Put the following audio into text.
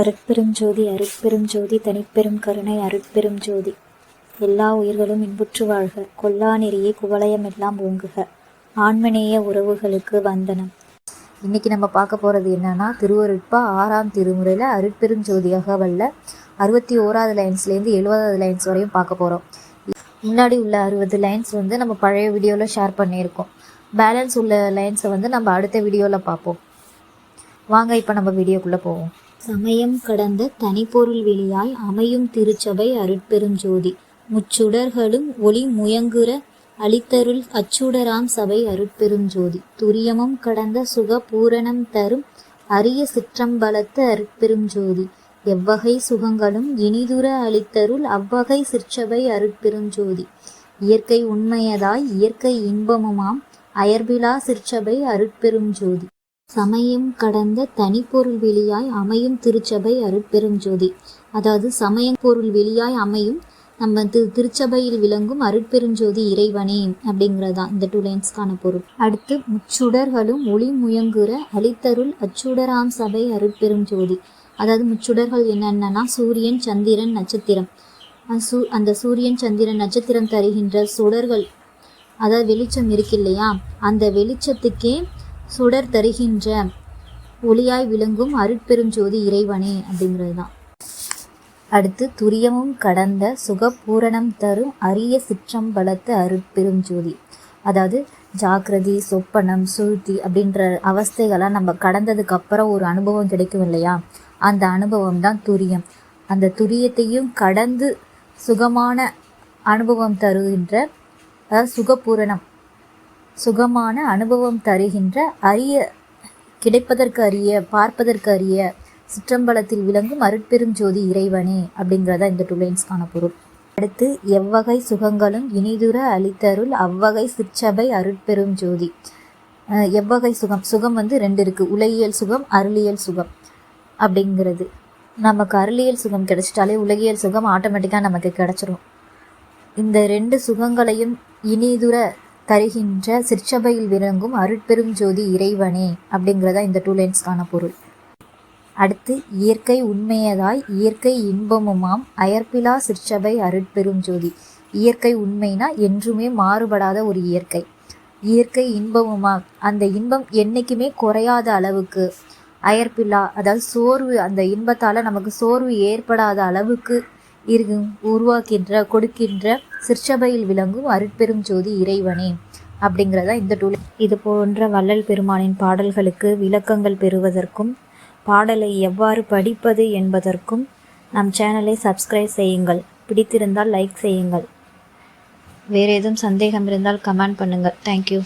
அருட்பெரும் ஜோதி அருட்பெரும் ஜோதி தனிப்பெரும் கருணை அருட்பெரும் ஜோதி. எல்லா உயிர்களும் இன்புற்று வாழ்க. கொல்லா நெறியே எல்லாம் ஓங்குக. ஆன்மநேய உறவுகளுக்கு வந்தனம். இன்னைக்கு நம்ம பார்க்க போகிறது என்னன்னா திருவருட்பா ஆறாம் திருமுறையில் அருட்பெரும் ஜோதியாக வல்ல அறுபத்தி ஓராவது லைன்ஸ்லேருந்து எழுபதாவது லைன்ஸ் வரையும் பார்க்க போகிறோம் முன்னாடி உள்ள அறுபது லைன்ஸ் வந்து நம்ம பழைய வீடியோவில் ஷேர் பண்ணியிருக்கோம். பேலன்ஸ் உள்ள லைன்ஸை வந்து நம்ம அடுத்த வீடியோவில் பார்ப்போம். வாங்க இப்போ நம்ம வீடியோக்குள்ளே போவோம். சமயம் கடந்த தனிப்பொருள் வெளியாய் அமையும் திருச்சபை அருட்பெருஞ்சோதி முச்சுடர்களும் ஒளி முயங்குற அளித்தருள் அச்சுடராம் சபை அருட்பெருஞ்சோதி துரியமும் கடந்த சுக பூரணம் தரும் அரிய சிற்றம்பலத்து அருட்பெருஞ்சோதி எவ்வகை சுகங்களும் இனிதுர அளித்தருள் அவ்வகை சிற்சபை அருட்பெருஞ்சோதி இயற்கை உண்மையதாய் இயற்கை இன்பமுமாம் அயர்பிலா சிற்சபை அருட்பெருஞ்சோதி சமயம் கடந்த தனிப்பொருள் வெளியாய் அமையும் திருச்சபை அருட்பெருஞ்சோதி. அதாவது சமய பொருள் வெளியாய் அமையும் நம்ம திரு திருச்சபையில் விளங்கும் அருட்பெருஞ்சோதி இறைவனே அப்படிங்கிறதான் இந்த டூ லைன்ஸ்க்கான பொருள். அடுத்து முச்சுடர்களும் ஒளி முயங்குற அளித்தருள் அச்சுடராம் சபை அருட்பெருஞ்சோதி. அதாவது முச்சுடர்கள் என்னென்னன்னா சூரியன் சந்திரன் நட்சத்திரம். சூ அந்த சூரியன் சந்திரன் நட்சத்திரம் தருகின்ற சுடர்கள். அதாவது வெளிச்சம் இருக்கு இல்லையா? அந்த வெளிச்சத்துக்கே சுடர் தருகின்ற ஒளியாய் விளங்கும் அருட்பெருஞ்சோதி இறைவனே அப்படிங்கிறது தான் அடுத்து துரியமும் கடந்த சுகபூரணம் தரும் அரிய சிற்றம்பலத்து அருட்பெருஞ்சோதி. அதாவது ஜாக்கிரதி சொப்பனம் சுருத்தி அப்படின்ற அவஸ்தைகளாக நம்ம கடந்ததுக்கு அப்புறம் ஒரு அனுபவம் கிடைக்கும் இல்லையா? அந்த அனுபவம் தான் துரியம். அந்த துரியத்தையும் கடந்து சுகமான அனுபவம் தருகின்ற அதாவது சுகபூரணம். சுகமான அனுபவம் தருகின்ற அரிய கிடைப்பதற்கு அரிய பார்ப்பதற்கு அரிய சிற்றம்பலத்தில் விளங்கும் அருட்பெரும் ஜோதி இறைவனே அப்படிங்கிறதா இந்த டூ லைன்ஸ்க்கான பொருள். அடுத்து எவ்வகை சுகங்களும் இனிதுர அளித்தருள் அவ்வகை சிற்றபை அருட்பெரும் ஜோதி. எவ்வகை சுகம் சுகம் வந்து ரெண்டு இருக்குது உலகியல் சுகம் அருளியல் சுகம் அப்படிங்கிறது. நமக்கு அருளியல் சுகம் கிடைச்சிட்டாலே உலகியல் சுகம் ஆட்டோமேட்டிக்காக நமக்கு கிடச்சிரும். இந்த ரெண்டு சுகங்களையும் இனிதுர தருகின்ற சிற்சபையில் விளங்கும் அருட்பெரும் ஜோதி இறைவனே அப்படிங்கிறதா இந்த டூ லைன்ஸ்க்கான பொருள். அடுத்து இயற்கை உண்மையதாய் இயற்கை இன்பமுமாம் அயற்பிலா சிற்சபை அருட்பெரும் ஜோதி. இயற்கை உண்மைனா என்றுமே மாறுபடாத ஒரு இயற்கை. இயற்கை இன்பமுமாம் அந்த இன்பம் என்றைக்குமே குறையாத அளவுக்கு. அயற்பில்லா அதாவது சோர்வு அந்த இன்பத்தால் நமக்கு சோர்வு ஏற்படாத அளவுக்கு இரு உருவாக்கின்ற கொடுக்கின்ற சிற்சபையில் விளங்கும் அருட்பெரும் ஜோதி இறைவனே. அப்படிங்கிறதா இந்த டூல். இது போன்ற வள்ளல் பெருமானின் பாடல்களுக்கு விளக்கங்கள் பெறுவதற்கும் பாடலை எவ்வாறு படிப்பது என்பதற்கும் நம் சேனலை சப்ஸ்கிரைப் செய்யுங்கள். பிடித்திருந்தால் லைக் செய்யுங்கள். வேறு எதுவும் சந்தேகம் இருந்தால் கமெண்ட் பண்ணுங்கள். தேங்க்யூ.